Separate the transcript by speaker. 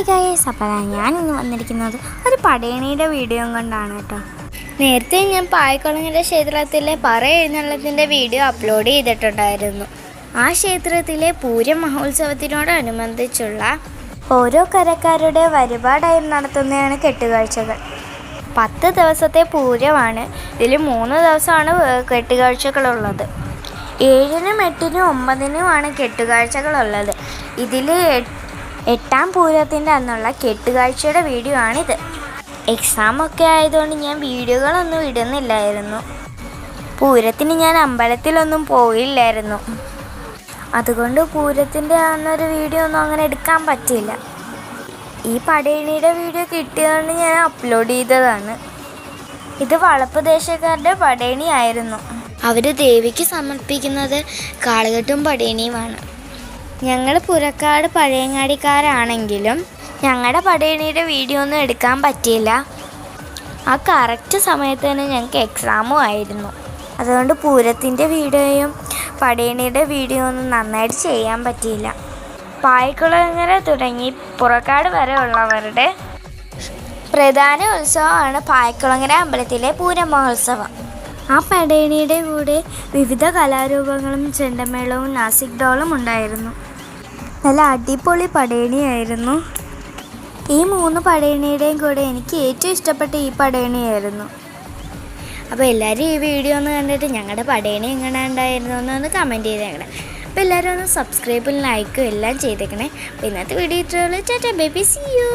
Speaker 1: Hi guys അപ്പോൾ ഞാൻ ഇന്ന് വന്നിരിക്കുന്നത് ഒരു പടയണിയുടെ വീഡിയോ കൊണ്ടാണ് കേട്ടോ. നേരത്തെ ഞാൻ പായക്കുളങ്ങര ക്ഷേത്രത്തിലെ പറ എഴുന്നള്ളത്തിന്റെ വീഡിയോ അപ്ലോഡ് ചെയ്തിട്ടുണ്ടായിരുന്നു. ആ ക്ഷേത്രത്തിലെ പൂരം മഹോത്സവത്തിനോടനുബന്ധിച്ചുള്ള ഓരോ കരക്കാരുടെ വഴിപാടായി നടത്തുന്നതാണ് കെട്ടുകാഴ്ചകൾ. പത്ത് ദിവസത്തെ പൂരമാണ്. ഇതിൽ മൂന്ന് ദിവസമാണ് കെട്ടുകാഴ്ചകളുള്ളത്. ഏഴിനും എട്ടിനും ഒമ്പതിനുമാണ് കെട്ടുകാഴ്ചകളുള്ളത്. ഇതിൽ എട്ടാം പൂരത്തിന്റെ അന്നുള്ള കെട്ടുകാഴ്ചയുടെ വീഡിയോ ആണിത്. എക്സാം ഒക്കെ ആയതുകൊണ്ട് ഞാൻ വീഡിയോകളൊന്നും ഇടുന്നില്ലായിരുന്നു. പൂരത്തിന് ഞാൻ അമ്പലത്തിലൊന്നും പോയില്ലായിരുന്നു. അതുകൊണ്ട് പൂരത്തിന്റെ അന്നൊരു വീഡിയോ ഒന്നും അങ്ങനെ എടുക്കാൻ പറ്റില്ല ഈ പടയണിയുടെ വീഡിയോ കിട്ടിയതുകൊണ്ട് ഞാൻ അപ്ലോഡ് ചെയ്തതാണ്. ഇത് വളപ്പ് ദേശക്കാരുടെ പടയണി ആയിരുന്നു അവർ ദേവിക്ക് സമർപ്പിക്കുന്നത് കാളുകെട്ടും പടയണിയുമാണ്. ഞങ്ങൾ പുരക്കാട് പഴയങ്ങാടിക്കാരാണെങ്കിലും ഞങ്ങളുടെ പടയണിയുടെ വീഡിയോ ഒന്നും എടുക്കാൻ പറ്റിയില്ല. ആ കറക്റ്റ് സമയത്ത് തന്നെ ഞങ്ങൾക്ക് എക്സാമും ആയിരുന്നു. അതുകൊണ്ട് പൂരത്തിന്റെ വീഡിയോയും പടയണിയുടെ വീഡിയോ ഒന്നും നന്നായിട്ട് ചെയ്യാൻ പറ്റിയില്ല. പായ്ക്കുളങ്ങര തുടങ്ങി പുറക്കാട് വരെ ഉള്ളവരുടെ പ്രധാന ഉത്സവമാണ് പായ്ക്കുളങ്ങര അമ്പലത്തിലെ പൂരം മഹോത്സവം ആ പടയണിയുടെ കൂടെ വിവിധ കലാരൂപങ്ങളും ചെണ്ടമേളവും നാസിക് ഡോളും ഉണ്ടായിരുന്നു. നല്ല അടിപൊളി പടയണിയായിരുന്നു. ഈ മൂന്ന് പടയണിയുടെയും കൂടെ എനിക്ക് ഏറ്റവും ഇഷ്ടപ്പെട്ട ഈ പടയണിയായിരുന്നു. അപ്പോൾ എല്ലാവരും ഈ വീഡിയോ ഒന്ന് കണ്ടിട്ട് ഞങ്ങളുടെ പടയണി എങ്ങനെ ഉണ്ടായിരുന്നു എന്നൊന്ന് കമന്റ് ചെയ്തേക്കണേ അപ്പോൾ എല്ലാവരും ഒന്ന് സബ്സ്ക്രൈബും ലൈക്കും എല്ലാം ചെയ്തേക്കണേ. അപ്പോൾ ഇന്നത്തെ വീഡിയോ ഇത്രയുള്ളൂ ചേട്ടാ ബേബി സി യു